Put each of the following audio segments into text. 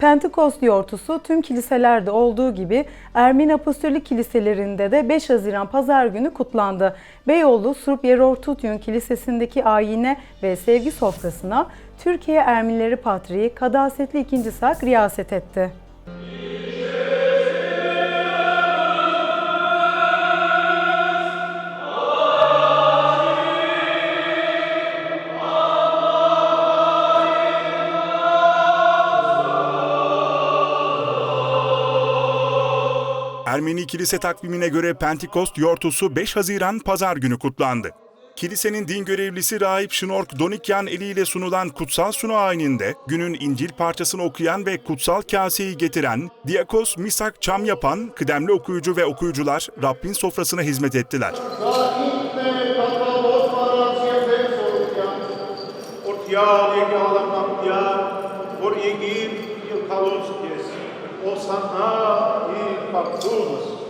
Pentekost yortusu tüm kiliselerde olduğu gibi Ermeni Apostolik kiliselerinde de 5 Haziran Pazar günü kutlandı. Beyoğlu Surp Yerortutyun Kilisesi'ndeki ayine ve sevgi sofrasına Türkiye Ermenileri Patriği Kadasetli II. Sak riyaset etti. Ermeni kilise takvimine göre Pentekost yortusu 5 Haziran Pazar günü kutlandı. Kilisenin din görevlisi Rahip Şnork Donikyan eliyle sunulan kutsal sunu ayininde günün İncil parçasını okuyan ve kutsal kaseyi getiren Diakos Misak Çam yapan kıdemli okuyucu ve okuyucular Rabbin sofrasına hizmet ettiler. Ortiyal yeki alamam ya, or yegim il kalus kes, o sana il paktunus.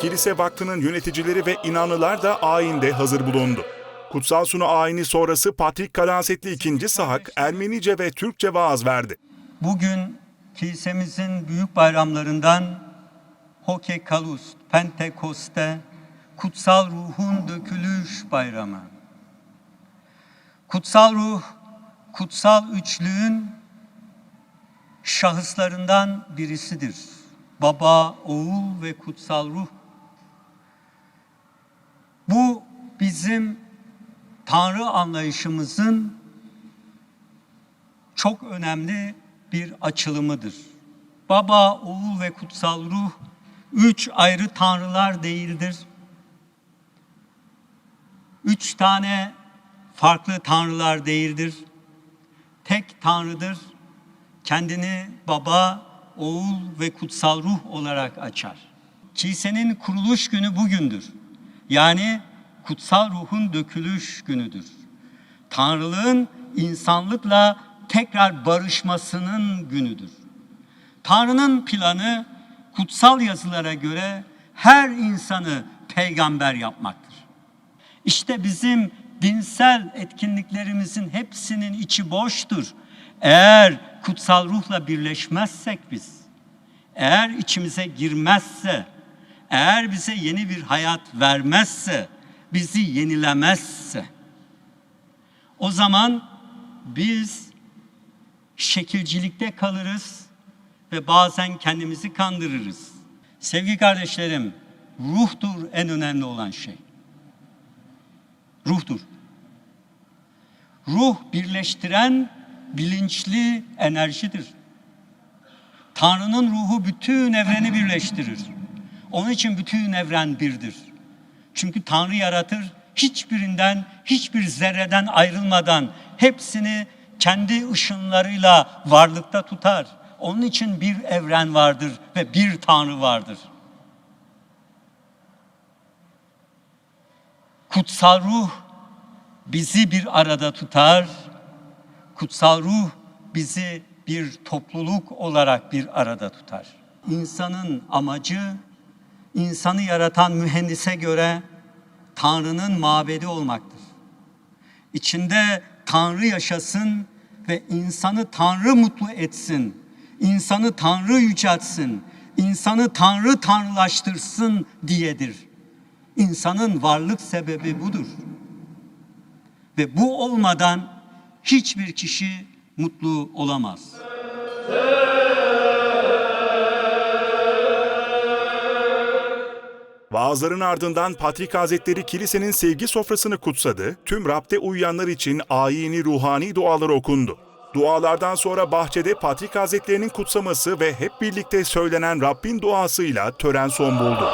Kilise Vakfı'nın yöneticileri ve inanlılar da ayinde hazır bulundu. Kutsal sunu ayini sonrası Patrik Kalasetli II. Sahak Ermenice ve Türkçe vaaz verdi. Bugün kilisemizin büyük bayramlarından Hoke Kalus, Pentekoste, Kutsal Ruhun Dökülüş Bayramı. Kutsal Ruh, kutsal üçlüğün şahıslarından birisidir. Baba, oğul ve kutsal ruh. Bu bizim Tanrı anlayışımızın çok önemli bir açılımıdır. Baba, oğul ve kutsal ruh üç ayrı tanrılar değildir. Üç tane farklı tanrılar değildir. Tek tanrıdır. Kendini baba, oğul ve kutsal ruh olarak açar. Kilisenin kuruluş günü bugündür. Yani kutsal ruhun dökülüş günüdür. Tanrılığın insanlıkla tekrar barışmasının günüdür. Tanrı'nın planı kutsal yazılara göre her insanı peygamber yapmaktır. İşte bizim dinsel etkinliklerimizin hepsinin içi boştur. Eğer kutsal ruhla birleşmezsek biz, eğer içimize girmezse, eğer bize yeni bir hayat vermezse, bizi yenilemezse, o zaman biz şekilcilikte kalırız ve bazen kendimizi kandırırız. Sevgili kardeşlerim, ruhtur en önemli olan şey. Ruhtur. Ruh birleştiren bilinçli enerjidir. Tanrı'nın ruhu bütün evreni birleştirir. Onun için bütün evren birdir. Çünkü Tanrı yaratır, hiçbirinden, hiçbir zerreden ayrılmadan hepsini kendi ışınlarıyla varlıkta tutar. Onun için bir evren vardır ve bir Tanrı vardır. Kutsal ruh bizi bir arada tutar. Kutsal ruh bizi bir topluluk olarak bir arada tutar. İnsanın amacı insanı yaratan mühendise göre Tanrı'nın mabedi olmaktır. İçinde Tanrı yaşasın ve insanı Tanrı mutlu etsin. İnsanı Tanrı yüceltsin. insanı Tanrı tanrılaştırsın diyedir. İnsanın varlık sebebi budur. Ve bu olmadan hiçbir kişi mutlu olamaz. Vaazların ardından Patrik Hazretleri kilisenin sevgi sofrasını kutsadı, tüm Rab'de uyuyanlar için ayini ruhani dualar okundu. Dualardan sonra bahçede Patrik Hazretlerinin kutsaması ve hep birlikte söylenen Rabbin duasıyla tören son buldu.